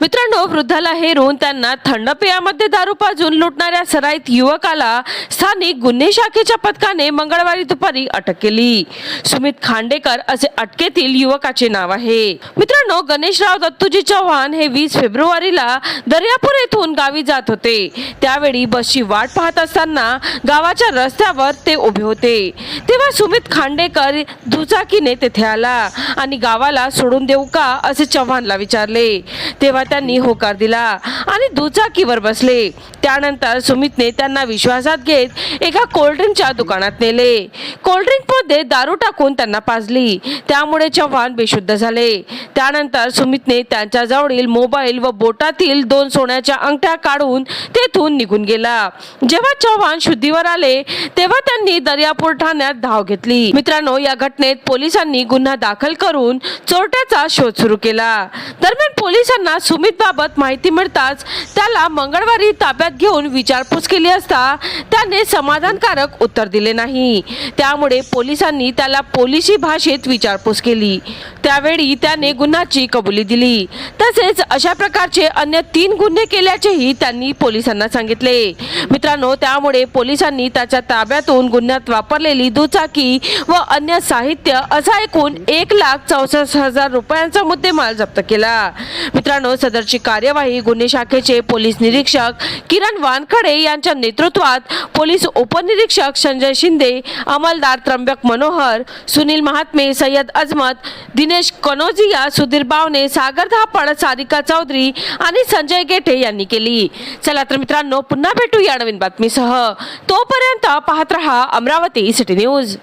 मित्रांनो वृद्धाला हेरून त्यांना थंड पेयामध्ये दारू पाजून लुटणाऱ्या सराईत युवकाला स्थानिक गुन्हे शाखेच्या पथकाने मंगळवारी दुपारी अटक केली. सुमित खांडेकर असे अटकेतील युवकाचे नाव आहे. मित्रांनो गणेशराव दत्तूजी चव्हाण हे वीस फेब्रुवारीला दर्यापूर येथून गावी जात होते. त्यावेळी बसची वाट पाहत असताना गावाच्या रस्त्यावर ते उभे होते. तेव्हा सुमित खांडेकर दुचाकीने तेथे आला आणि गावाला सोडून देऊ का असे चव्हाणला विचारले. तेव्हा त्यांनी होकार दिला आणि दुचाकीवर बसले. त्यानंतर सुमितने त्यांना विश्वासात घेत एका कोल्ड्रिंकच्या दुकानात नेले. कोल्ड्रिंकमध्ये दारू टाकून त्यांना पाजली. त्यामुळे चव्हाण बेशुद्ध झाले. त्यानंतर सुमितने त्यांच्या जवळील मोबाईल व बोटातील दोन सोन्याच्या अंगठ्या काढून तेथून निघून गेला. जेव्हा चव्हाण शुद्धीवर आले तेव्हा त्यांनी दर्यापूर ठाण्यात धाव घेतली. मित्रांनो या घटनेत पोलिसांनी गुन्हा दाखल करून चोरट्याचा शोध सुरू केला. दरम्यान पोलिसांना सुमित बाबत माहिती मिळताच त्याला मंगळवारी ताब्यात घेऊन विचारपूस केली असता त्याने समाधानकारक उत्तर दिले नाही. त्यामुळे पोलिसांनी त्याला पोलिसी भाषेत विचारपूस केली. त्यावेळी त्याने गुन्ह्याची कबुली दिली. तसेच अशा प्रकारचे अन्य तीन गुन्हे केल्याचेही त्यांनी पोलिसांना सांगितले. मित्रांनो त्यामुळे पोलिसांनी त्याच्या ताब्यातून गुन्ह्यात वापरलेली दुचाकी व अन्य साहित्य असा एकूण एक लाख चौसष्ट हजार रुपयांचा मुद्देमाल जप्त केला. मित्रांनो सदरची कार्यवाही गुन्हे शाखेचे पोलीस निरीक्षक किरण वानखडे यांच्या नेतृत्वात पोलीस उपनिरीक्षक संजय शिंदे अंमलदार त्र्यंबक मनोहर सुनील महात्मे सय्यद अजमत दिनेश कनोजिया सुधीर बावने सागर धापड सारिका चौधरी आणि संजय गेठे यांनी केली. चला तर मित्रांनो पुन्हा भेटू या नवीन बातमीसह. तोपर्यंत पाहत रहा अमरावती सिटी न्यूज